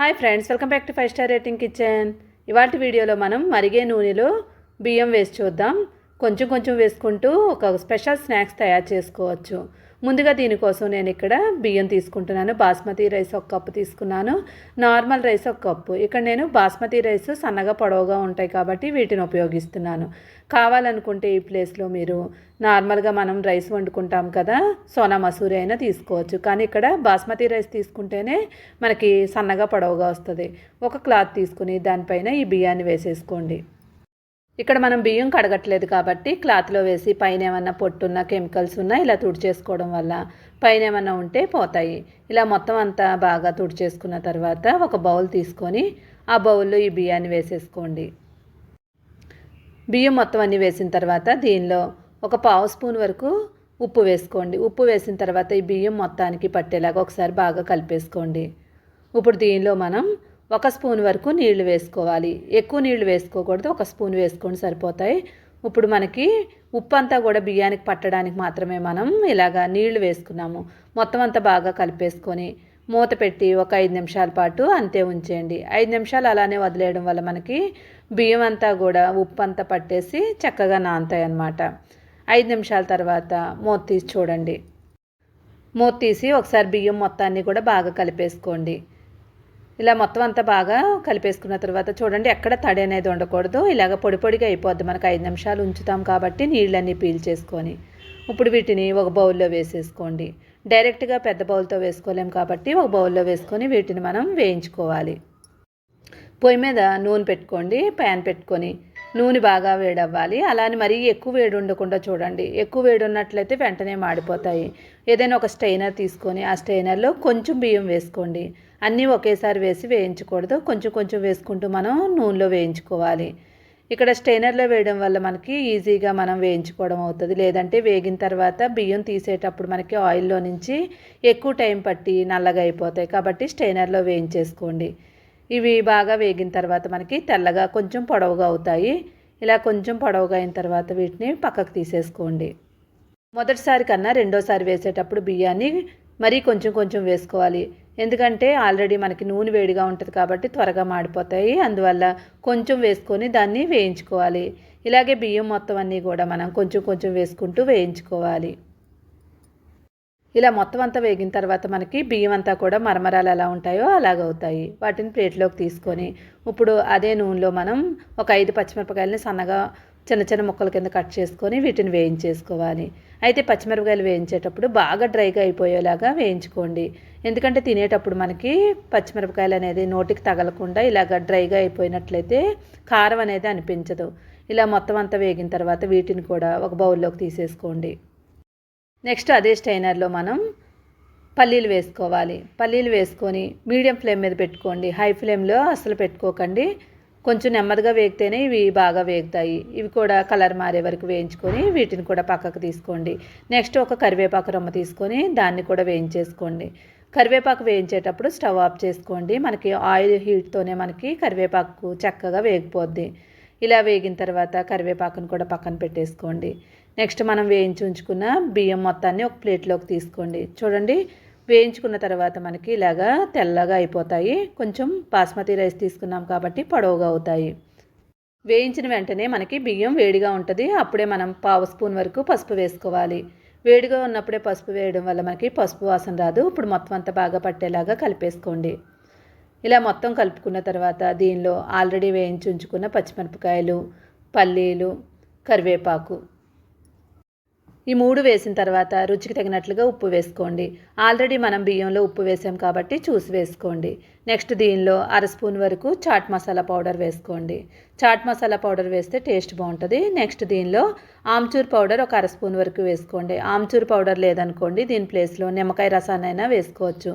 Hi friends welcome back to five star rating kitchen ఇవాటి వీడియోలో మనం మరిగే నూనెలో బియ్యం వేసి చూద్దాం కొంచెం కొంచెం వేసుకుంటూ ఒక స్పెషల్ స్నాక్స్ తయారు చేసుకోవచ్చు ముందుగా దీనికోసం నేను ఇక్కడ బియ్యం తీసుకుంటున్నాను బాస్మతి రైస్ ఒక కప్పు తీసుకున్నాను నార్మల్ రైస్ ఒక కప్పు ఇక్కడ నేను బాస్మతి రైస్ సన్నగా పొడవుగా ఉంటాయి కాబట్టి వీటిని ఉపయోగిస్తున్నాను కావాలనుకుంటే ఈ ప్లేస్లో మీరు నార్మల్గా మనం రైస్ వండుకుంటాం కదా సోనా మసూరి అయినా తీసుకోవచ్చు కానీ ఇక్కడ బాస్మతి రైస్ తీసుకుంటేనే మనకి సన్నగా పొడవుగా వస్తుంది ఒక క్లాత్ తీసుకుని దానిపైన ఈ బియ్యాన్ని వేసేసుకోండి ఇక్కడ మనం బియ్యం కడగట్లేదు కాబట్టి క్లాత్లో వేసి పైన ఏమన్నా పొట్టున్న కెమికల్స్ ఉన్నా ఇలా తుడిచేసుకోవడం వల్ల పైన ఏమన్నా ఉంటే పోతాయి ఇలా మొత్తం అంతా బాగా తుడిచేసుకున్న తర్వాత ఒక బౌల్ తీసుకొని ఆ బౌల్లో ఈ బియ్యాన్ని వేసేసుకోండి బియ్యం మొత్తం అన్నీ వేసిన తర్వాత దీనిలో ఒక పావు స్పూన్ వరకు ఉప్పు వేసుకోండి ఉప్పు వేసిన తర్వాత ఈ బియ్యం మొత్తానికి పట్టేలాగా ఒకసారి బాగా కలిపేసుకోండి ఇప్పుడు దీనిలో మనం ఒక స్పూన్ వరకు నీళ్లు వేసుకోవాలి ఎక్కువ నీళ్లు వేసుకోకూడదు ఒక స్పూన్ వేసుకొని సరిపోతాయి ఇప్పుడు మనకి ఉప్పు అంతా కూడా బియ్యానికి పట్టడానికి మాత్రమే మనం ఇలాగా నీళ్లు వేసుకున్నాము మొత్తం అంతా బాగా కలిపేసుకొని మూత పెట్టి ఒక ఐదు నిమిషాల పాటు అంతే ఉంచేయండి ఐదు నిమిషాలు అలానే వదిలేయడం వల్ల మనకి బియ్యం అంతా కూడా ఉప్పు అంతా పట్టేసి చక్కగా నానతాయి అన్నమాట ఐదు నిమిషాల తర్వాత మూత తీసి చూడండి మూత తీసి ఒకసారి బియ్యం మొత్తాన్ని కూడా బాగా కలిపేసుకోండి ఇలా మొత్తం అంతా బాగా కలిపేసుకున్న తర్వాత చూడండి ఎక్కడ తడి అనేది ఉండకూడదు ఇలాగ పొడి పొడిగా అయిపోద్ది మనకు ఐదు నిమిషాలు ఉంచుతాం కాబట్టి నీళ్ళన్నీ పీల్ చేసుకొని ఇప్పుడు వీటిని ఒక బౌల్లో వేసేసుకోండి డైరెక్ట్గా పెద్ద బౌల్తో వేసుకోలేం కాబట్టి ఒక బౌల్లో వేసుకొని వీటిని మనం వేయించుకోవాలి పొయ్యి మీద నూనె పెట్టుకోండి ప్యాన్ పెట్టుకొని నూనె బాగా వేడవ్వాలి అలానే మరీ ఎక్కువ వేడి ఉండకుండా చూడండి ఎక్కువ వేడి ఉన్నట్లయితే వెంటనే మాడిపోతాయి ఏదైనా ఒక స్టైనర్ తీసుకొని ఆ స్టైనర్లో కొంచెం బియ్యం వేసుకోండి అన్నీ ఒకేసారి వేసి వేయించకూడదు కొంచెం కొంచెం వేసుకుంటూ మనం నూనెలో వేయించుకోవాలి ఇక్కడ స్టైనర్లో వేయడం వల్ల మనకి ఈజీగా మనం వేయించుకోవడం అవుతుంది లేదంటే వేగిన తర్వాత బియ్యం తీసేటప్పుడు మనకి ఆయిల్లో నుంచి ఎక్కువ టైం పట్టి నల్లగా అయిపోతాయి కాబట్టి స్టైనర్లో వేయించేసుకోండి ఇవి బాగా వేగిన తర్వాత మనకి తెల్లగా కొంచెం పొడవుగా అవుతాయి ఇలా కొంచెం పొడవుగా అయిన తర్వాత వీటిని పక్కకు తీసేసుకోండి మొదటిసారి కన్నా రెండోసారి వేసేటప్పుడు బియ్యాన్ని మరీ కొంచెం కొంచెం వేసుకోవాలి ఎందుకంటే ఆల్రెడీ మనకి నూనె వేడిగా ఉంటుంది కాబట్టి త్వరగా మాడిపోతాయి అందువల్ల కొంచెం వేసుకొని దాన్ని వేయించుకోవాలి ఇలాగే బియ్యం మొత్తం అన్నీ కూడా మనం కొంచెం కొంచెం వేసుకుంటూ వేయించుకోవాలి ఇలా మొత్తం అంతా వేగిన తర్వాత మనకి బియ్యం అంతా కూడా మరమరాలు ఎలా ఉంటాయో అలాగవుతాయి వాటిని ప్లేట్లోకి తీసుకొని ఇప్పుడు అదే నూనెలో మనం ఒక ఐదు పచ్చిమిరపకాయలని సన్నగా చిన్న చిన్న ముక్కల కింద కట్ చేసుకొని వీటిని వేయించేసుకోవాలి అయితే పచ్చిమిరపకాయలు వేయించేటప్పుడు బాగా డ్రైగా అయిపోయేలాగా వేయించుకోండి ఎందుకంటే తినేటప్పుడు మనకి పచ్చిమిరపకాయలు అనేది నోటికి తగలకుండా ఇలాగ డ్రైగా అయిపోయినట్లయితే కారం అనేది అనిపించదు ఇలా మొత్తం అంతా వేగిన తర్వాత వీటిని కూడా ఒక బౌల్లోకి తీసేసుకోండి నెక్స్ట్ అదే స్టైనర్లో మనం పల్లీలు వేసుకోవాలి పల్లీలు వేసుకొని మీడియం ఫ్లేమ్ మీద పెట్టుకోండి హై ఫ్లేమ్లో అసలు పెట్టుకోకండి కొంచెం నెమ్మదిగా వేగితేనే ఇవి బాగా వేగుతాయి ఇవి కూడా కలర్ మారే వరకు వేయించుకొని వీటిని కూడా పక్కకు తీసుకోండి నెక్స్ట్ ఒక కరివేపాకు రొమ్మ తీసుకొని దాన్ని కూడా వేయించేసుకోండి కరివేపాకు వేయించేటప్పుడు స్టవ్ ఆఫ్ చేసుకోండి మనకి ఆయిల్ హీట్తోనే మనకి కరివేపాకు చక్కగా వేగిపోద్ది ఇలా వేగిన తర్వాత కరివేపాకును కూడా పక్కన పెట్టేసుకోండి నెక్స్ట్ మనం వేయించి ఉంచుకున్న బియ్యం మొత్తాన్ని ఒక ప్లేట్లోకి తీసుకోండి చూడండి వేయించుకున్న తర్వాత మనకి ఇలాగా తెల్లగా అయిపోతాయి కొంచెం బాస్మతి రైస్ తీసుకున్నాం కాబట్టి పొడవుగా అవుతాయి వేయించిన వెంటనే మనకి బియ్యం వేడిగా ఉంటుంది అప్పుడే మనం పావు స్పూన్ వరకు పసుపు వేసుకోవాలి వేడిగా ఉన్నప్పుడే పసుపు వేయడం వల్ల మనకి పసుపు వాసన రాదు ఇప్పుడు మొత్తం అంతా బాగా పట్టేలాగా కలిపేసుకోండి ఇలా మొత్తం కలుపుకున్న తర్వాత దీనిలో ఆల్రెడీ వేయించి ఉంచుకున్న పచ్చిమిరపకాయలు పల్లీలు కరివేపాకు ఈ మూడు వేసిన తర్వాత రుచికి తగినట్లుగా ఉప్పు వేసుకోండి ఆల్రెడీ మనం బియ్యంలో ఉప్పు వేసాం కాబట్టి చూసి వేసుకోండి నెక్స్ట్ దీనిలో అర స్పూన్ వరకు చాట్ మసాలా పౌడర్ వేసుకోండి చాట్ మసాలా పౌడర్ వేస్తే టేస్ట్ బాగుంటుంది నెక్స్ట్ దీనిలో ఆమ్చూర్ పౌడర్ ఒక అర స్పూన్ వరకు వేసుకోండి ఆమ్చూర్ పౌడర్ లేదనుకోండి దీని ప్లేస్లో నిమ్మకాయ రసాన్నైనా వేసుకోవచ్చు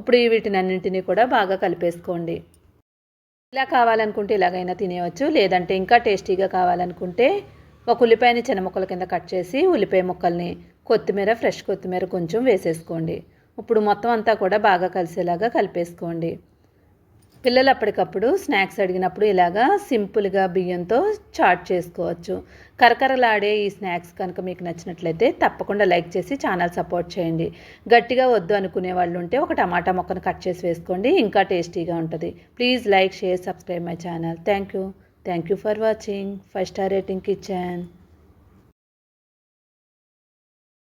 ఇప్పుడు వీటినన్నింటినీ కూడా బాగా కలిపేసుకోండి ఇలా కావాలనుకుంటే ఇలాగైనా తినేయవచ్చు లేదంటే ఇంకా టేస్టీగా కావాలనుకుంటే ఒక ఉల్లిపాయని చిన్న ముక్కల కింద కట్ చేసి ఉల్లిపాయ ముక్కల్ని కొత్తిమీర ఫ్రెష్ కొత్తిమీర కొంచెం వేసేసుకోండి ఇప్పుడు మొత్తం అంతా కూడా బాగా కలిసేలాగా కలిపేసుకోండి పిల్లలు అప్పటికప్పుడు స్నాక్స్ అడిగినప్పుడు ఇలాగా సింపుల్గా బియ్యంతో చాట్ చేసుకోవచ్చు కరకరలాడే ఈ స్నాక్స్ కనుక మీకు నచ్చినట్లయితే తప్పకుండా లైక్ చేసి ఛానల్ సపోర్ట్ చేయండి గట్టిగా వద్దు అనుకునే వాళ్ళు ఉంటే ఒక టమాటా మొక్కను కట్ చేసి వేసుకోండి ఇంకా టేస్టీగా ఉంటుంది please like share subscribe my channel thank you Thank you for watching 5-star rating kitchen.